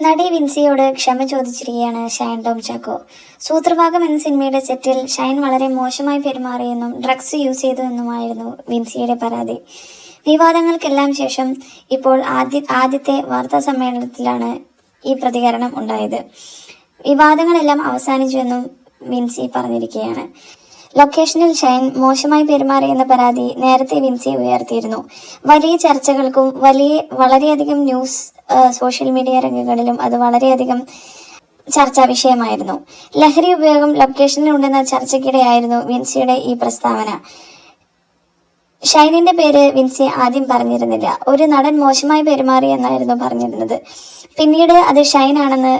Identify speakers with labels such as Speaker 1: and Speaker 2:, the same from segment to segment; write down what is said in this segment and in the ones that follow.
Speaker 1: നടി വിൻസിയോട് ക്ഷമ ചോദിച്ചിരിക്കുകയാണ് ഷൈൻ ടോം ചാക്കോ. സൂത്രഭാഗം എന്ന സിനിമയുടെ സെറ്റിൽ ഷൈൻ വളരെ മോശമായി പെരുമാറിയെന്നും ഡ്രഗ്സ് യൂസ് ചെയ്തു എന്നുമായിരുന്നു വിൻസിയുടെ പരാതി. വിവാദങ്ങൾക്കെല്ലാം ശേഷം ഇപ്പോൾ ആദ്യ ആദ്യത്തെ വാർത്താ സമ്മേളനത്തിലാണ് ഈ പ്രതികരണം ഉണ്ടായത്. വിവാദങ്ങളെല്ലാം അവസാനിച്ചുവെന്നും വിൻസി പറഞ്ഞിരിക്കുകയാണ്. ലൊക്കേഷനിൽ ഷൈൻ മോശമായി പെരുമാറിയെന്ന പരാതി നേരത്തെ വിൻസി ഉയർത്തിയിരുന്നു. വലിയ ചർച്ചകൾക്കും വലിയ വളരെയധികം ന്യൂസ് സോഷ്യൽ മീഡിയ രംഗങ്ങളിലും അത് വളരെയധികം ചർച്ചാ വിഷയമായിരുന്നു. ലഹരി ഉപയോഗം ലൊക്കേഷനിൽ ഉണ്ടെന്ന ചർച്ചയ്ക്കിടെയായിരുന്നു വിൻസിയുടെ ഈ പ്രസ്താവന. ഷൈനിന്റെ പേര് വിൻസി ആദ്യം പറഞ്ഞിരുന്നില്ല. ഒരു നടൻ മോശമായി പെരുമാറി എന്നായിരുന്നു പറഞ്ഞിരുന്നത്. പിന്നീട് അത് ഷൈൻ ആണെന്ന്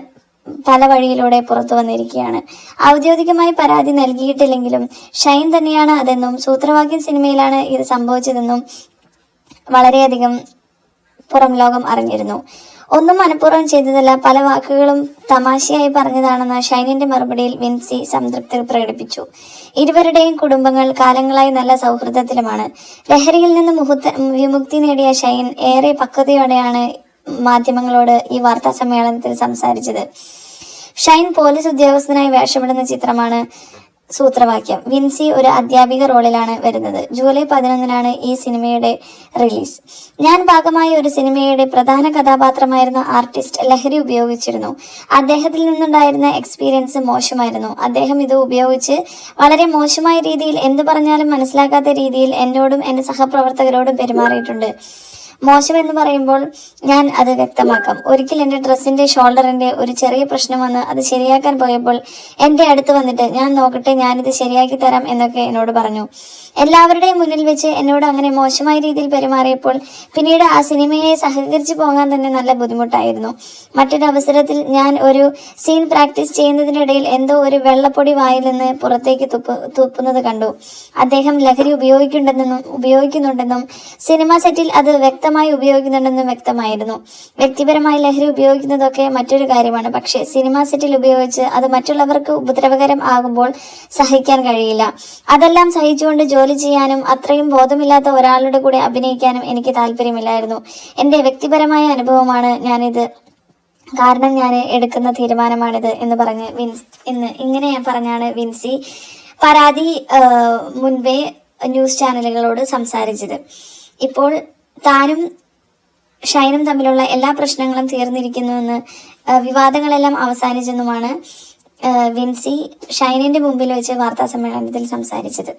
Speaker 1: പല വഴിയിലൂടെ പുറത്തു വന്നിരിക്കുകയാണ്. ഔദ്യോഗികമായി പരാതി നൽകിയിട്ടില്ലെങ്കിലും ഷൈൻ തന്നെയാണ് അതെന്നും സൂത്രവാക്യം സിനിമയിലാണ് ഇത് സംഭവിച്ചതെന്നും വളരെയധികം പുറം ലോകം അറിഞ്ഞിരുന്നു. ഒന്നും മനഃപൂർവം ചെയ്തതല്ല പല വാക്കുകളും തമാശയായി പറഞ്ഞതാണെന്ന് ഷൈനിന്റെ മറുപടിയിൽ വിൻസി സംതൃപ്തി പ്രകടിപ്പിച്ചു. ഇരുവരുടെയും കുടുംബങ്ങൾ കാലങ്ങളായി നല്ല സൗഹൃദത്തിലുമാണ്. ലഹരിയിൽ നിന്ന് മുഹൂർത്ത വിമുക്തി നേടിയ ഷൈൻ ഏറെ പക്വതയോടെയാണ് മാധ്യമങ്ങളോട് ഈ വാർത്താ സമ്മേളനത്തിൽ സംസാരിച്ചത്. ഷൈൻ പോലീസ് ഉദ്യോഗസ്ഥനായി വേഷമിടുന്ന ചിത്രമാണ് സൂത്രവാക്യം. വിൻസി ഒരു അധ്യാപിക റോളിലാണ് വരുന്നത്. ജൂലൈ പതിനൊന്നിനാണ് ഈ സിനിമയുടെ റിലീസ്. ഞാൻ ഭാഗമായ ഒരു സിനിമയുടെ പ്രധാന കഥാപാത്രമായിരുന്ന ആർട്ടിസ്റ്റ് ലഹരി ഉപയോഗിച്ചിരുന്നു. അദ്ദേഹത്തിൽ നിന്നുണ്ടായിരുന്ന എക്സ്പീരിയൻസ് മോശമായിരുന്നു. അദ്ദേഹം ഇത് ഉപയോഗിച്ച് വളരെ മോശമായ രീതിയിൽ എന്ത് പറഞ്ഞാലും മനസ്സിലാക്കാത്ത രീതിയിൽ എന്നോടും എന്റെ സഹപ്രവർത്തകരോടും പെരുമാറിയിട്ടുണ്ട്. മോശം എന്ന് പറയുമ്പോൾ ഞാൻ അത് വ്യക്തമാക്കാം. ഒരിക്കൽ എന്റെ ഡ്രസ്സിന്റെ ഷോൾഡറിന്റെ ഒരു ചെറിയ പ്രശ്നം വന്ന് അത് ശരിയാക്കാൻ പോയപ്പോൾ എന്റെ അടുത്ത് വന്നിട്ട് ഞാൻ നോക്കട്ടെ ഞാനിത് ശരിയാക്കി തരാം എന്നൊക്കെ എന്നോട് പറഞ്ഞു. എല്ലാവരുടെയും മുന്നിൽ വെച്ച് എന്നോട് അങ്ങനെ മോശമായ രീതിയിൽ പെരുമാറിയപ്പോൾ പിന്നീട് ആ സിനിമയെ സഹകരിച്ചു പോകാൻ തന്നെ നല്ല ബുദ്ധിമുട്ടായിരുന്നു. മറ്റൊരു അവസരത്തിൽ ഞാൻ ഒരു സീൻ പ്രാക്ടീസ് ചെയ്യുന്നതിനിടയിൽ എന്തോ ഒരു വെള്ളപ്പൊടി വായിൽ നിന്ന് പുറത്തേക്ക് തുപ്പ് തുപ്പുന്നത് കണ്ടു. അദ്ദേഹം ലഹരി ഉപയോഗിക്കുന്നുണ്ടെന്നും ഉപയോഗിക്കുന്നുണ്ടെന്നും സിനിമ സെറ്റിൽ അത് വ്യക്തമായി ഉപയോഗിക്കുന്നുണ്ടെന്നും വ്യക്തമായിരുന്നു. വ്യക്തിപരമായി ലഹരി ഉപയോഗിക്കുന്നതൊക്കെ മറ്റൊരു കാര്യമാണ്. പക്ഷേ സിനിമ സെറ്റിൽ ഉപയോഗിച്ച് അത് മറ്റുള്ളവർക്ക് ഉപദ്രവകരം ആകുമ്പോൾ സഹിക്കാൻ കഴിയില്ല. അതെല്ലാം സഹിച്ചുകൊണ്ട് ജോലി ചെയ്യാനും അത്രയും ബോധമില്ലാത്ത ഒരാളുടെ കൂടെ അഭിനയിക്കാനും എനിക്ക് താല്പര്യമില്ലായിരുന്നു. എന്റെ വ്യക്തിപരമായ അനുഭവമാണ് ഞാനിത്. കാരണം ഞാൻ എടുക്കുന്ന തീരുമാനമാണിത് എന്ന് പറഞ്ഞ് വിൻസ് ഇന്ന് ഇങ്ങനെ പറഞ്ഞാണ് വിൻസി പരാതി മുൻപേ ന്യൂസ് ചാനലുകളോട് സംസാരിച്ചത്. ഇപ്പോൾ താനും ഷൈനും തമ്മിലുള്ള എല്ലാ പ്രശ്നങ്ങളും തീർന്നിരിക്കുന്നുവെന്ന് വിവാദങ്ങളെല്ലാം അവസാനിച്ചെന്നുമാണ് വിൻസി ഷൈനിന്റെ മുമ്പിൽ വെച്ച് വാർത്താ സമ്മേളനത്തിൽ സംസാരിച്ചത്.